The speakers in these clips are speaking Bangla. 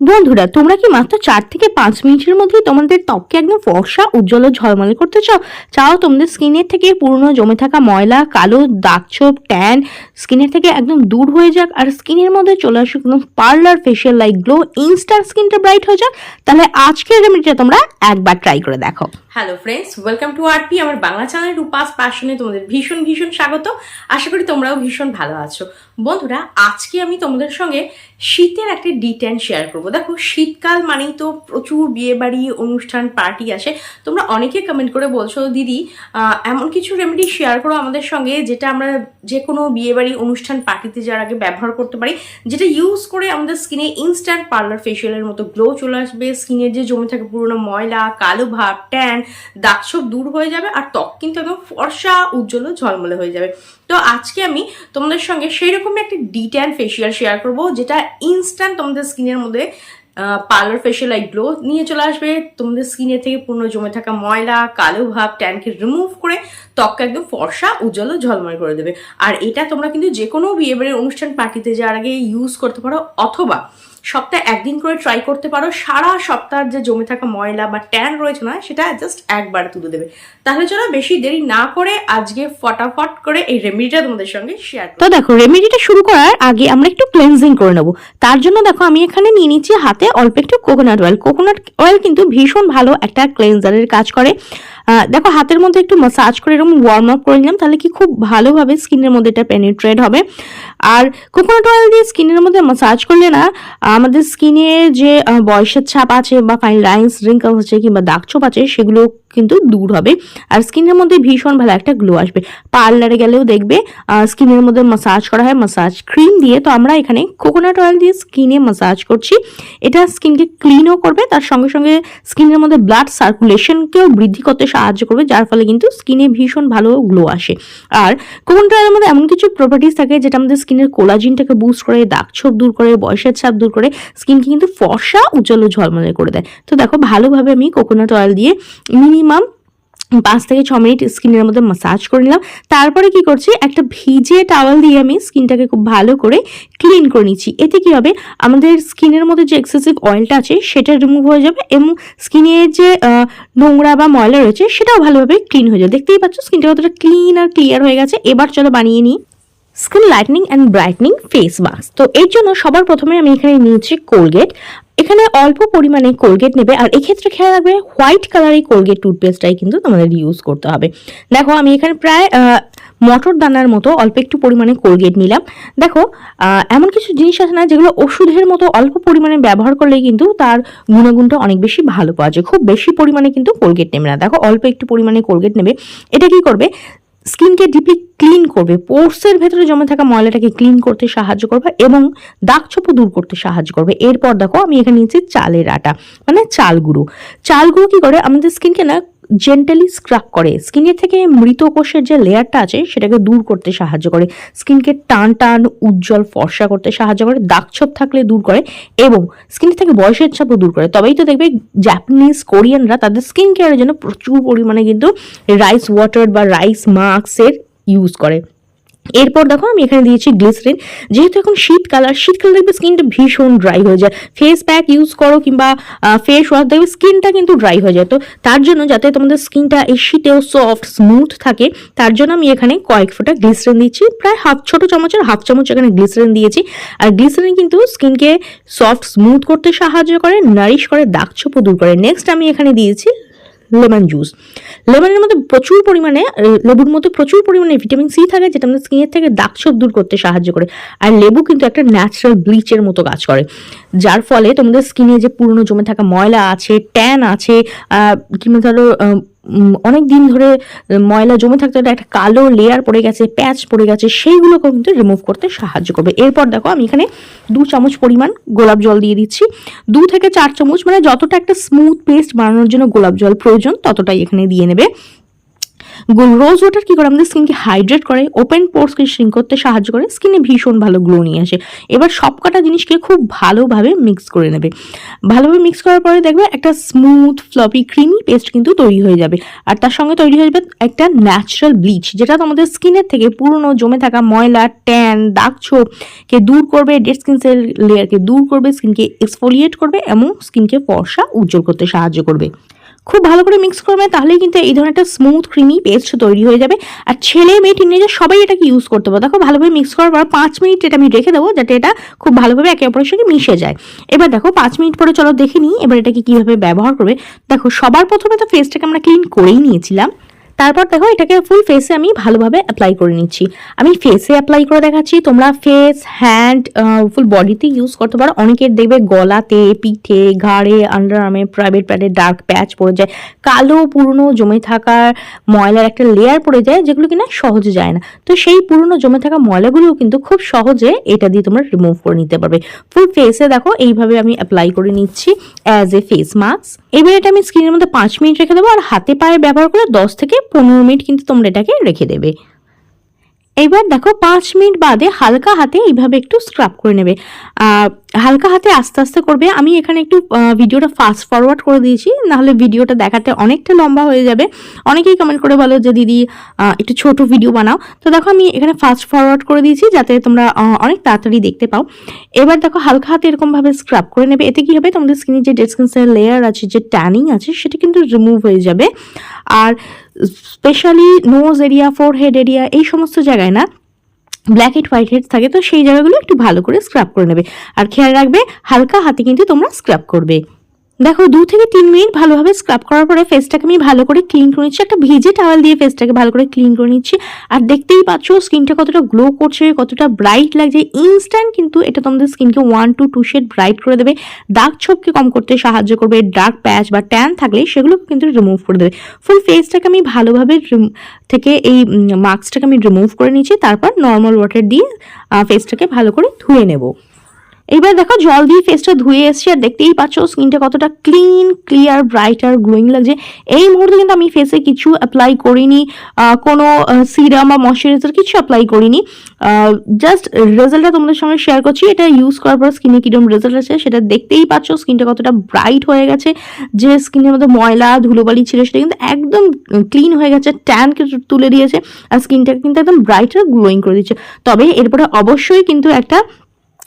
বন্ধুরা, তোমরা কি মাত্র চার থেকে পাঁচ মিনিটের মধ্যেই তোমাদের ত্বককে একদম ফর্সা, উজ্জ্বল ঝলমলে করতে চাও? চাও তোমাদের স্কিনের থেকে পুরনো জমে থাকা ময়লা, কালো দাগছোপ ট্যান, স্কিনের থেকে একদম দূর হয়ে যাক আর স্কিনের মধ্যে চলে আসুক একদম parlour facial like glow instant স্কিনটা ব্রাইট হয়ে যাক। তাহলে আজকের রেমেডিটা তোমরা একবার ট্রাই করে দেখো। Hello friends welcome to RP আমার বাংলা চ্যানেল রূপাস প্যাশনে তোমাদের ভীষণ ভীষণ স্বাগত। আশা করি তোমরাও ভীষণ ভালো আছো। বন্ধুরা, আজকে আমি তোমাদের সঙ্গে শীতের একটা ডিটেন শেয়ার করব। দেখো, শীতকাল মানেই তো প্রচুর বিয়ে বাড়ি অনুষ্ঠান পার্টি আসে। তোমরা অনেকে কমেন্ট করে বলছো, দিদি এমন কিছু রেমেডি শেয়ার করো আমাদের সঙ্গে, যেটা আমরা যে কোনো বিয়ে বাড়ি অনুষ্ঠান পার্টিতে যাওয়ার আগে ব্যবহার করতে পারি, যেটা ইউজ করে আমাদের স্কিনে ইনস্ট্যান্ট পার্লার ফেশিয়ালের মতো গ্লো চলে আসবে। স্কিনের যে জমে থাকে পুরোনো ময়লা, কালো ভাব ট্যান দাগ সব দূর হয়ে যাবে, আর ত্বক কিন্তু একদম ফর্সা, উজ্জ্বল ঝলমলে হয়ে যাবে। তো আজকে আমি তোমাদের সঙ্গে সেই রকমই একটা ডিট্যান ফেসিয়াল শেয়ার করব, যেটা ইনস্ট্যান্ট তোমাদের স্কিনের মধ্যে পার্লার ফেশিয়াল লাইক গ্লো নিয়ে চলে আসবে। তোমাদের স্কিনের থেকে পূর্ণ জমে থাকা ময়লা, কালো ভাব ট্যানকে রিমুভ করে ত্বককে একদম ফর্সা, উজ্জ্বল ও ঝলমলে করে দেবে। আর এটা তোমরা কিন্তু যে কোনো বিয়ে বাড়ির অনুষ্ঠান পার্টিতে যাওয়ার আগে ইউজ করতে পারো, অথবা সপ্তাহে একদিন করে ট্রাই করতে পারো। সারা সপ্তাহের যে জমে থাকা ময়লা বা ট্যান রয়েছে না, সেটা জাস্ট একবার তুলে দেবে। তাহলে চলো বেশি দেরি না করে আজকে ফটাফট করে এই রেমেডিটা তোমাদের সঙ্গে শেয়ার তো দেখো রেমেডিটা শুরু করার আগে আমরা একটু ক্লেনজিং করে নেব। তার জন্য দেখো, আমি এখানে নিয়ে নিচ্ছি হাতে অল্প একটু কোকোনাট অয়েল কোকোনাট অয়েল কিন্তু ভীষণ ভালো একটা ক্লেনজারের কাজ করে। দেখো, হাতের মধ্যে একটু মাসাজ করে এরকম ওয়ার্ম আপ করে নিলাম, তাহলে কি খুব ভালোভাবে স্কিনের মধ্যে এটা পেনিট্রেট হবে। আর কোকোনাট অয়েল দিয়ে স্কিনের মধ্যে মাসাজ করলে না, আমাদের স্কিনে যে বয়সের ছাপ আছে বা ফাইন লাইন্স রিঙ্কলস আছে কিংবা দাগ ছোপ আছে, সেগুলো কিন্তু দূর হবে। আর স্কিনের মধ্যে ভীষণ ভালো একটা গ্লো আসবে। পার্লারে গেলেও দেখবে স্কিনের মধ্যে মাসাজ করা হয় মাসাজ ক্রিম দিয়ে। তো আমরা এখানে কোকোনাট অয়েল দিয়ে স্কিনে মাসাজ করছি। এটা স্কিনকে ক্লিনও করবে, তার সঙ্গে সঙ্গে স্কিনের মধ্যে ব্লাড সার্কুলেশনকেও বৃদ্ধি করতে সাহায্য করবে, যার ফলে কিন্তু স্কিনে ভীষণ ভালো গ্লো আসে। আর কোকোনাট অয়েলের মধ্যে এমন কিছু প্রপার্টিস থাকে যেটা আমাদের স্কিনের কোলাজিনটাকে বুস্ট করে, দাগ ছোপ দূর করে, বয়সের ছাপ দূর করে স্কিনকে কিন্তু ফর্সা, উজ্জ্বল ঝলমলে করে দেয়। তো দেখো, ভালোভাবে আমি কোকোনাট অয়েল দিয়ে মিনিমাম পাঁচ থেকে ছ মিনিট স্কিনের মধ্যে মাসাজ করে নিলাম। তারপরে কি করছি? একটা ভিজে টাওয়াল দিয়ে আমি স্কিনটাকে খুব ভালো করে ক্লিন করে নিচ্ছি। এতে কি হবে? আমাদের স্কিনের মধ্যে যে এক্সেসিভ অয়েলটা আছে, সেটা রিমুভ হয়ে যাবে এবং স্কিনের যে নোংরা বা ময়লা রয়েছে, সেটাও ভালোভাবে ক্লিন হয়ে যাবে। দেখতেই পাচ্ছ, স্কিনটা কতটা ক্লিন আর ক্লিয়ার হয়ে গেছে। এবার চলো বানিয়ে নিই। Skin lightening and brightening face mask তো এর জন্য সবার প্রথমে আমি এখানে নিয়েছি কোলগেট এখানে অল্প পরিমাণে কোলগেট নেবে, আর এক্ষেত্রে খেয়াল রাখবে হোয়াইট কালারের কোলগেট টুথপেস্টটাই কিন্তু তোমাদের ইউজ করতে হবে। দেখো, আমি এখানে প্রায় মটর দানার মতো অল্প একটু পরিমাণে কোলগেট নিলাম। দেখো এমন কিছু জিনিস আছে না যেগুলো ওষুধের মতো অল্প পরিমাণে ব্যবহার করলে কিন্তু তার গুণাগুণটা অনেক বেশি ভালো পাওয়া যায়। খুব বেশি পরিমাণে কিন্তু কোলগেট নেবে না। দেখো, অল্প একটু পরিমাণে কোলগেট নেবে। এটা কি করবে? স্কিনকে ডিপলি ক্লিন করবে। পোর্সের ভেতরে জমে থাকা ময়লাটাকে ক্লিন করতে সাহায্য করবে এবং দাগ ছোপ দূর করতে সাহায্য করবে। এরপর দেখো, আমি এখানে নিয়েছি চালের আটা মানে চাল গুঁড়ো চাল গুঁড়ো কি করে? আমাদের স্কিনকে না জেন্টালি স্ক্রাব করে। স্কিনের থেকে মৃত কোষের যে লেয়ারটা আছে, সেটাকে দূর করতে সাহায্য করে। স্কিনকে টান টান, উজ্জ্বল, ফর্সা করতে সাহায্য করে, দাগছোপ থাকলে দূর করে এবং স্কিনের থেকে বয়সের ছাপও দূর করে। তবেই তো দেখবে জাপানিজ কোরিয়ানরা তাদের স্কিন কেয়ারের জন্য প্রচুর পরিমাণে কিন্তু রাইস ওয়াটার বা রাইস মাস্কের ইউজ করে। এরপর দেখো আমি এখানে দিয়েছি গ্লিসারিন যেহেতু এখন শীতকাল আর শীতকালে দেখবে স্কিনটা ভীষণ ড্রাই হয়ে যায়। ফেস প্যাক ইউজ করো কিংবা ফেস ওয়াশ দেখবে স্কিনটা কিন্তু ড্রাই হয়ে যায়। তো তার জন্য যাতে তোমাদের স্কিনটা এই শীতেও সফট স্মুথ থাকে, তার জন্য আমি এখানে কয়েক ফোঁটা গ্লিসারিন দিচ্ছি। প্রায় হাফ, ছোট চামচের, হাফ চামচ এখানে গ্লিসারিন দিয়েছি। আর গ্লিসারিন কিন্তু স্কিনকে সফট স্মুথ করতে সাহায্য করে নারিশ করে, দাগ ছোপও দূর করে। নেক্সট আমি এখানে দিয়েছি লেমন জুস। লেমনের মধ্যে প্রচুর পরিমাণে, লেবুর মধ্যে প্রচুর পরিমাণে ভিটামিন সি থাকে, যেটা আমাদের স্কিনের থেকে দাগ ছোপ দূর করতে সাহায্য করে। আর লেবু কিন্তু একটা ন্যাচারাল ব্লিচের মতো কাজ করে। যার ফলে তোমাদের স্কিনে যে পুরনো জমে থাকা ময়লা আছে ট্যান আছে কিংবা ধরো অনেক দিন ধরে ময়লা জমে থাকতে একটা কালো লেয়ার পড়ে গেছে প্যাচ পড়ে গেছে, সেইগুলোকেও কিন্তু রিমুভ করতে সাহায্য করবে। এরপর দেখো আমি এখানে দু চামচ পরিমাণ গোলাপ জল দিয়ে দিচ্ছি। দু থেকে চার চামচ মানে যতটা একটা স্মুথ পেস্ট বানানোর জন্য গোলাপ জল প্রয়োজন, ততটাই এখানে দিয়ে নেবে। রোজ ওয়াটার কি করে? আমাদের স্কিনকে হাইড্রেট করে ওপেন পোর্সকে শ্রিঙ্ক করতে সাহায্য করে স্কিনে ভীষণ ভালো গ্লো নিয়ে আসে। এবার সব কটা জিনিসকে খুব ভালোভাবে মিক্স করে নেবে। ভালোভাবে মিক্স করার পরে দেখবে একটা স্মুথ ফ্লপি ক্রিমি পেস্ট কিন্তু তৈরি হয়ে যাবে। আর তার সঙ্গে তৈরি হয়ে যাবে একটা ন্যাচারাল ব্লিচ যেটা তোমাদের স্কিনের থেকে পুরনো জমে থাকা ময়লা ট্যান দাগ ছোপকে দূর করবে ডেড স্কিন সেল লেয়ারকে দূর করবে স্কিনকে এক্সফোলিয়েট করবে এবং স্কিনকে ফর্সা উজ্জ্বল করতে সাহায্য করবে। খুব ভালো করে মিক্স করবে, তাহলেই কিন্তু এই ধরনের একটা স্মুথ ক্রিমি পেস্ট তৈরি হয়ে যাবে। আর ছেলে মেয়ে টিনেজার সবাই এটাকে ইউজ করতে পারো। দেখো, ভালোভাবে মিক্স করার পর পাঁচ মিনিট এটা আমি রেখে দেবো, যাতে এটা খুব ভালোভাবে একে অপরের সঙ্গে মিশে যায়। এবার দেখো, পাঁচ মিনিট পরে চলো দেখে নিই, এবার এটাকে কীভাবে ব্যবহার করবে। দেখো, সবার প্রথমে তো ফেসটাকে আমরা ক্লিন করেই নিয়েছিলাম। তারপর দেখো, এটাকে ফুল ফেসে আমি ভালোভাবে অ্যাপ্লাই করে নিচ্ছি। আমি ফেসে অ্যাপ্লাই করে দেখাচ্ছি, তোমরা ফেস হ্যান্ড ফুল বডিতে ইউজ করতে পারো। অনেকের দেখবে গলাতে, পিঠে, ঘাড়ে আন্ডার আর্মে প্রাইভেট প্যাডে ডার্ক প্যাচ পড়ে যায়। কালো, পুরনো, জমে থাকা ময়লার একটা লেয়ার পড়ে যায়, যেগুলো কিনা সহজে যায় না। তো সেই পুরনো, জমে থাকা ময়লাগুলোও কিন্তু খুব সহজে এটা দিয়ে তোমরা রিমুভ করে নিতে পারবে। ফুল ফেসে দেখো, এইভাবে আমি অ্যাপ্লাই করে নিচ্ছি অ্যাজ এ ফেস মাস্ক এবার এটা আমি স্ক্রিনের মধ্যে পাঁচ মিনিট রেখে দেবো, আর হাতে পায়ে ব্যবহার করে দশ থেকে পনেরো মিনিট কিন্তু তোমরা এটাকে রেখে দেবে। এইবার দেখো পাঁচ মিনিট বাদে হালকা হাতে এইভাবে একটু স্ক্রাব করে নেবে। হালকা হাতে আস্তে আস্তে করবে। আমি এখানে একটু ভিডিওটা ফাস্ট ফরওয়ার্ড করে দিয়েছি, নাহলে ভিডিওটা দেখাতে অনেকটা লম্বা হয়ে যাবে। অনেকেই কমেন্ট করে বলো যে, দিদি একটু ছোট ভিডিও বানাও। তো দেখো, আমি এখানে ফাস্ট ফরওয়ার্ড করে দিয়েছি, যাতে তোমরা অনেক তাড়াতাড়ি দেখতে পাও। এবার দেখো, হালকা হাতে এরকমভাবে স্ক্রাব করে নেবে। এতে কি হবে? তোমাদের স্কিনে যে ডেড লেয়ার আছে, যে ট্যানিং আছে, সেটা কিন্তু রিমুভ হয়ে যাবে। আর specially nose area forehead area এই সমস্ত জায়গায় না ব্ল্যাক হেড হোয়াইট হেড থাকে, তো সেই জায়গাগুলো একটু ভালো করে স্ক্রাব করে নেবে। আর খেয়াল রাখবে, হালকা হাতে কিন্তু তোমরা স্ক্রাব করবে। দেখো, দু থেকে তিন মিনিট ভালোভাবে স্ক্রাব করার পরে ফেসটাকে আমি ভালো করে ক্লিন করে নিচ্ছি। একটা ভিজে টাওয়াল দিয়ে ফেসটাকে ভালো করে ক্লিন করে নিচ্ছি। আর দেখতেই পাচ্ছ স্কিনটা কতটা গ্লো করছে, কতটা ব্রাইট লাগছে। ইনস্ট্যান্ট কিন্তু এটা তোমাদের স্কিনকে one to two shade bright করে দেবে। দাগ ছোপকে কম করতে সাহায্য করবে। ডার্ক প্যাচ বা ট্যান থাকলে সেগুলো কিন্তু রিমুভ করে দেবে। ফুল ফেসটাকে আমি ভালোভাবে থেকে এই মাস্কটাকে আমি রিমুভ করে নিচ্ছি। তারপর নর্মাল ওয়াটার দিয়ে ফেসটাকে ভালো করে ধুয়ে নেব। এইবার দেখো জল দিয়ে ফেসটা ধুয়ে এসছি আর দেখতেই পাচ্ছ স্কিনটা কতটা ক্লিন ক্লিয়ার ব্রাইট আর গ্লোয়িং লাগছে। এই মুহূর্তে কিন্তু আমি ফেসে কিছু অ্যাপ্লাই করিনি কোনো সিরাম বা ময়শ্চারাইজার কিছু অ্যাপ্লাই করিনি। জাস্ট রেজাল্টটা তোমাদের সঙ্গে শেয়ার করছি। এটা ইউজ করার পর স্কিনে কীরকম রেজাল্ট আছে সেটা দেখতেই পাচ্ছ। স্কিনটা কতটা ব্রাইট হয়ে গেছে। যে স্কিনের মধ্যে ময়লা, ধুলোবালি ছিল সেটা কিন্তু একদম ক্লিন হয়ে গেছে ট্যান তুলে দিয়েছে। আর স্কিনটাকে কিন্তু একদম ব্রাইট আর গ্লোয়িং করে দিচ্ছে। তবে এরপরে অবশ্যই কিন্তু একটা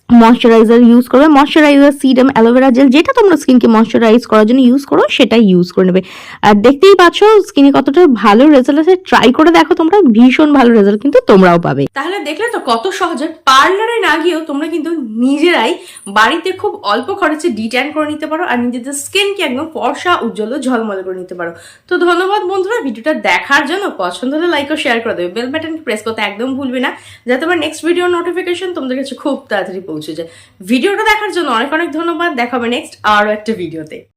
ময়শ্চারাইজার ইউজ করবে। Moisturiser serum aloe vera gel যেটা তোমরা স্কিনকে ময়শ্চারাইজ করার জন্য ইউজ করো, সেটাই ইউজ করে নেবে। আর দেখতেই পাচ্ছ স্কিনে কতটা ভালো রেজাল্ট আছে ট্রাই করে দেখো তোমরা, ভীষণ ভালো রেজাল্ট কিন্তু তোমরাও পাবে। তাহলে দেখলে তো কত সহজে। পার্লারে না গিয়েও তোমরা কিন্তু নিজেরাই বাড়িতে খুব অল্প খরচে ডিট্যান করে নিতে পারো আর নিজেদের স্কিনকে একদম ফর্সা, উজ্জ্বল ঝলমলে করে নিতে পারো। তো ধন্যবাদ বন্ধুরা, ভিডিওটা দেখার জন্য। পছন্দ হলে লাইক ও শেয়ার করে দেবে। বেল বাটন প্রেস করতে একদম ভুলবে না। যাতে আমার নেক্সট ভিডিও নোটিফিকেশন তোমাদের কাছে খুব তাড়াতাড়ি পৌঁছে যায় ভিডিওটা দেখার জন্য অনেক অনেক ধন্যবাদ দেখাবে নেক্সট আরও একটা ভিডিওতে।